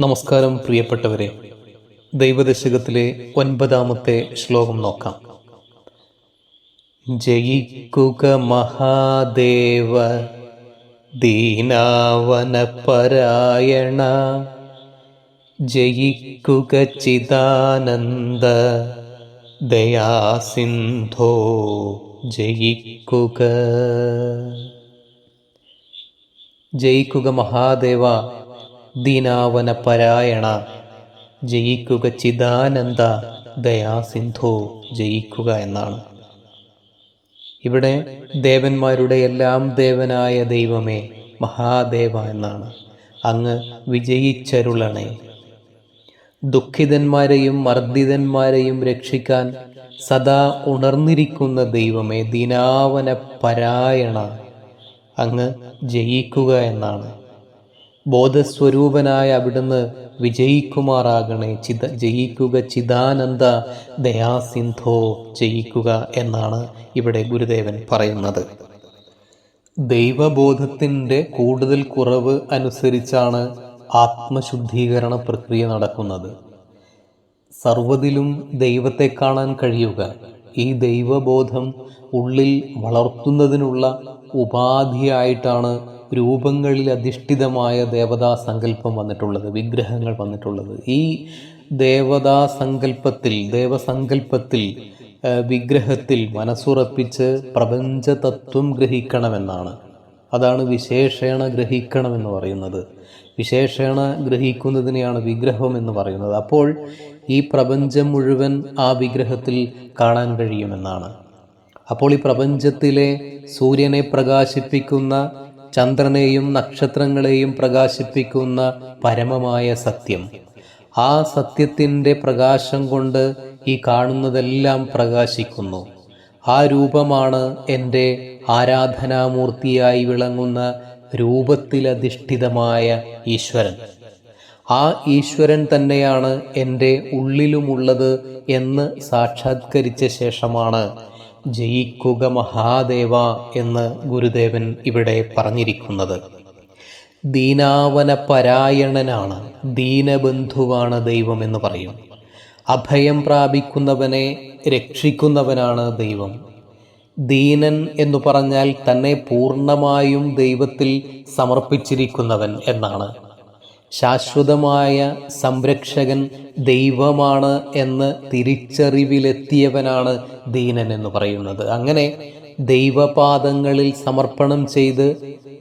നമസ്കാരം പ്രിയപ്പെട്ടവരെ. ദൈവദശകത്തിലെ ഒൻപതാമത്തെ ശ്ലോകം നോക്കാം. ജയിക്കുക മഹാദേവ ദീനാവനപരായണ. ജയിക്കുക ചിദാനന്ദ ദയാസിന്ധോ ജയിക്കുക. ജയിക്കുക മഹാദേവ ദീനാവന പരായണ ജയിക്കുക ചിദാനന്ദ ദയാസിന്ധു ജയിക്കുക എന്നാണ്. ഇവിടെ ദേവന്മാരുടെ എല്ലാം ദേവനായ ദൈവമേ മഹാദേവ എന്നാണ്. അങ്ങ് വിജയിച്ചരുളണേ. ദുഃഖിതന്മാരെയും മർദ്ദിതന്മാരെയും രക്ഷിക്കാൻ സദാ ഉണർന്നിരിക്കുന്ന ദൈവമേ ദീനാവന പരായണ അങ്ങ് ജയിക്കുക എന്നാണ്. ബോധസ്വരൂപനായ അവിടുന്ന് വിജയിക്കുമാറാകണേ. ചിത ജയിക്കുക ചിദാനന്ദ ദയാസിന്ധോ ജയിക്കുക എന്നാണ് ഇവിടെ ഗുരുദേവൻ പറയുന്നത്. ദൈവബോധത്തിന്റെ കൂടുതൽ കുറവ് അനുസരിച്ചാണ് ആത്മശുദ്ധീകരണ പ്രക്രിയ നടക്കുന്നത്. സർവതിലും ദൈവത്തെ കാണാൻ കഴിയുക. ഈ ദൈവബോധം ഉള്ളിൽ വളർത്തുന്നതിനുള്ള ഉപാധിയായിട്ടാണ് രൂപങ്ങളിൽ അധിഷ്ഠിതമായ ദേവതാ സങ്കല്പം വന്നിട്ടുള്ളത് വിഗ്രഹങ്ങൾ വന്നിട്ടുള്ളത്. ഈ ദേവതാ സങ്കല്പത്തിൽ ദേവസങ്കല്പത്തിൽ വിഗ്രഹത്തിൽ മനസ്സുറപ്പിച്ച് പ്രപഞ്ചതത്വം ഗ്രഹിക്കണമെന്നാണ്. അതാണ് വിശേഷേണ ഗ്രഹിക്കണമെന്ന് പറയുന്നത്. വിശേഷേണ ഗ്രഹിക്കുന്നതിനെയാണ് വിഗ്രഹം എന്ന് പറയുന്നത്. അപ്പോൾ ഈ പ്രപഞ്ചം മുഴുവൻ ആ വിഗ്രഹത്തിൽ കാണാൻ കഴിയുമെന്നാണ്. അപ്പോൾ ഈ പ്രപഞ്ചത്തിലെ സൂര്യനെ പ്രകാശിപ്പിക്കുന്ന ചന്ദ്രനെയും നക്ഷത്രങ്ങളെയും പ്രകാശിപ്പിക്കുന്ന പരമമായ സത്യം. ആ സത്യത്തിന്റെ പ്രകാശം കൊണ്ട് ഈ കാണുന്നതെല്ലാം പ്രകാശിക്കുന്നു. ആ രൂപമാണ് എന്റെ ആരാധനാമൂർത്തിയായി വിളങ്ങുന്ന രൂപത്തിലധിഷ്ഠിതമായ ഈശ്വരൻ. ആ ഈശ്വരൻ തന്നെയാണ് എന്റെ ഉള്ളിലുമുള്ളത് എന്ന് സാക്ഷാത്കരിച്ച ശേഷമാണ് ജയിക്കുക മഹാദേവ എന്ന് ഗുരുദേവൻ ഇവിടെ പറഞ്ഞിരിക്കുന്നത്. ദീനാവന പരായണനാണ് ദീനബന്ധുവാണ് ദൈവം എന്ന് പറയും. അഭയം പ്രാപിക്കുന്നവനെ രക്ഷിക്കുന്നവനാണ് ദൈവം. ദീനൻ എന്ന് പറഞ്ഞാൽ തന്നെ പൂർണമായും ദൈവത്തിൽ സമർപ്പിച്ചിരിക്കുന്നവൻ എന്നാണ്. ശാശ്വതമായ സംരക്ഷകൻ ദൈവമാണ് എന്ന് തിരിച്ചറിവിലെത്തിയവനാണ് ദീനൻ എന്ന് പറയുന്നത്. അങ്ങനെ ദൈവപാദങ്ങളിൽ സമർപ്പണം ചെയ്ത്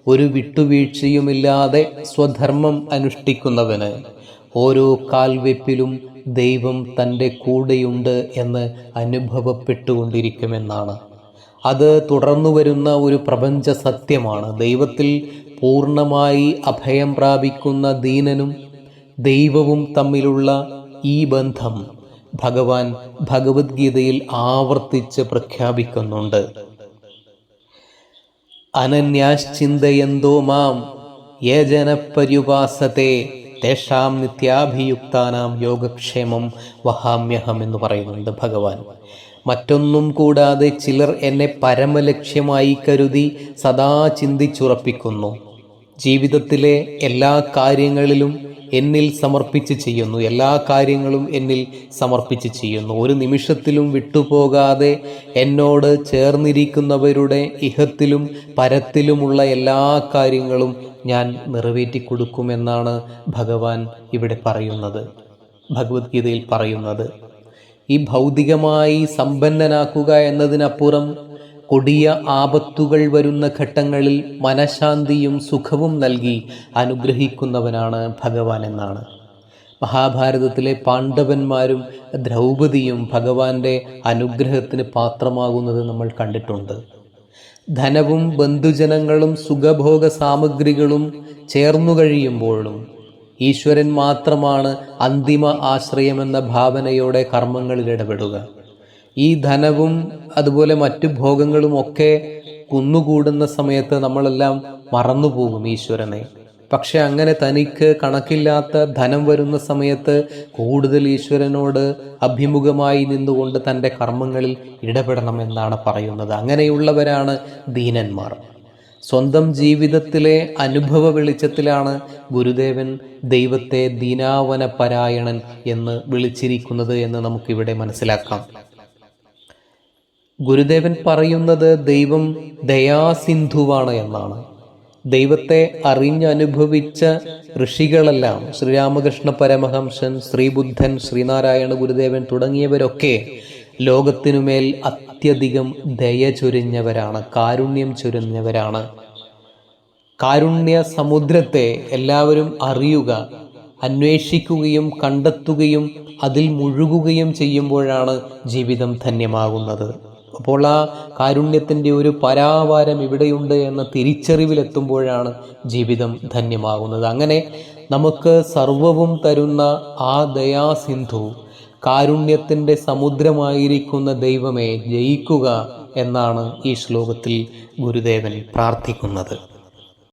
ഒരു വിട്ടുവീഴ്ചയുമില്ലാതെ സ്വധർമ്മം അനുഷ്ഠിക്കുന്നവന് ഓരോ കാൽവെപ്പിലും ദൈവം തന്റെ കൂടെയുണ്ട് എന്ന് അനുഭവപ്പെട്ടുകൊണ്ടിരിക്കുമെന്നാണ്. അത് തുടർന്നു വരുന്ന ഒരു പ്രപഞ്ച സത്യമാണ്. ദൈവത്തിൽ പൂർണമായി അഭയം പ്രാപിക്കുന്ന ദീനനും ദൈവവും തമ്മിലുള്ള ഈ ബന്ധം ഭഗവാൻ ഭഗവത്ഗീതയിൽ ആവർത്തിച്ച് പ്രഖ്യാപിക്കുന്നുണ്ട്. അനന്യാശ്ചിന്തയന്തോ മാം യജനപര്യുപാസത്തെ തേഷാം നിത്യാഭിയുക്താനാം യോഗക്ഷേമം വഹാമ്യഹം എന്ന് പറയുന്നുണ്ട് ഭഗവാൻ. മറ്റൊന്നും കൂടാതെ ചിലർ എന്നെ പരമലക്ഷ്യമായി കരുതി സദാ ചിന്തിച്ചുറപ്പിക്കുന്നു. ജീവിതത്തിലെ എല്ലാ കാര്യങ്ങളിലും എന്നിൽ സമർപ്പിച്ച് ചെയ്യുന്നു. എല്ലാ കാര്യങ്ങളും എന്നിൽ സമർപ്പിച്ച് ചെയ്യുന്നു. ഒരു നിമിഷത്തിലും വിട്ടുപോകാതെ എന്നോട് ചേർന്നിരിക്കുന്നവരുടെ ഇഹത്തിലും പരത്തിലുമുള്ള എല്ലാ കാര്യങ്ങളും ഞാൻ നിറവേറ്റി കൊടുക്കുമെന്നാണ് ഭഗവാൻ ഇവിടെ പറയുന്നത്. ഭഗവത്ഗീതയിൽ പറയുന്നത് ഈ ഭൗതികമായി സമ്പന്നനാക്കുക എന്നതിനപ്പുറം കൊടിയ ആപത്തുകൾ വരുന്ന ഘട്ടങ്ങളിൽ മനഃശാന്തിയും സുഖവും നൽകി അനുഗ്രഹിക്കുന്നവനാണ് ഭഗവാൻ എന്നാണ്. മഹാഭാരതത്തിലെ പാണ്ഡവന്മാരും ദ്രൗപദിയും ഭഗവാന്റെ അനുഗ്രഹത്തിന് പാത്രമാകുന്നത് നമ്മൾ കണ്ടിട്ടുണ്ട്. ധനവും ബന്ധുജനങ്ങളും സുഖഭോഗ സാമഗ്രികളും ചേർന്നു കഴിയുമ്പോഴും ഈശ്വരൻ മാത്രമാണ് അന്തിമ ആശ്രയമെന്ന ഭാവനയോടെ കർമ്മങ്ങളിൽ ഇടപെടുക. ഈ ധനവും അതുപോലെ മറ്റു ഭോഗങ്ങളും ഒക്കെ കുന്നുകൂടുന്ന സമയത്ത് നമ്മളെല്ലാം മറന്നുപോകും ഈശ്വരനെ. പക്ഷെ അങ്ങനെ തനിക്ക് കണക്കില്ലാത്ത ധനം വരുന്ന സമയത്ത് കൂടുതൽ ഈശ്വരനോട് അഭിമുഖമായി നിന്നുകൊണ്ട് തന്റെ കർമ്മങ്ങളിൽ ഇടപെടണം എന്നാണ് പറയുന്നത്. അങ്ങനെയുള്ളവരാണ് ദീനന്മാർ. സ്വന്തം ജീവിതത്തിലെ അനുഭവ വെളിച്ചത്തിലാണ് ഗുരുദേവൻ ദൈവത്തെ ദീനാവന പരായണൻ എന്ന് വിളിച്ചിരിക്കുന്നത് എന്ന് നമുക്കിവിടെ മനസ്സിലാക്കാം. ഗുരുദേവൻ പറയുന്നത് ദൈവം ദയാസിന്ധുവാണ് എന്നാണ്. ദൈവത്തെ അറിഞ്ഞനുഭവിച്ച ഋഷികളെല്ലാം ശ്രീരാമകൃഷ്ണ പരമഹംസൻ ശ്രീബുദ്ധൻ ശ്രീനാരായണ ഗുരുദേവൻ തുടങ്ങിയവരൊക്കെ ലോകത്തിനുമേൽ അത്യധികം ദയ ചൊരിഞ്ഞവരാണ് കാരുണ്യം ചൊരിഞ്ഞവരാണ്. കാരുണ്യ സമുദ്രത്തെ എല്ലാവരും അറിയുക അന്വേഷിക്കുകയും കണ്ടെത്തുകയും അതിൽ മുഴുകുകയും ചെയ്യുമ്പോഴാണ് ജീവിതം ധന്യമാകുന്നത്. അപ്പോൾ ആ കാരുണ്യത്തിന്റെ ഒരു പരാവാരം ഇവിടെയുണ്ട് എന്ന തിരിച്ചറിവിലെത്തുമ്പോഴാണ് ജീവിതം ധന്യമാകുന്നത്. അങ്ങനെ നമുക്ക് സർവവും തരുന്ന ആ ദയാസിന്ധു കാരുണ്യത്തിന്റെ സമുദ്രമായിരിക്കുന്ന ദൈവമേ ജയിക്കുക എന്നാണ് ഈ ശ്ലോകത്തിൽ ഗുരുദേവൻ പ്രാർത്ഥിക്കുന്നത്.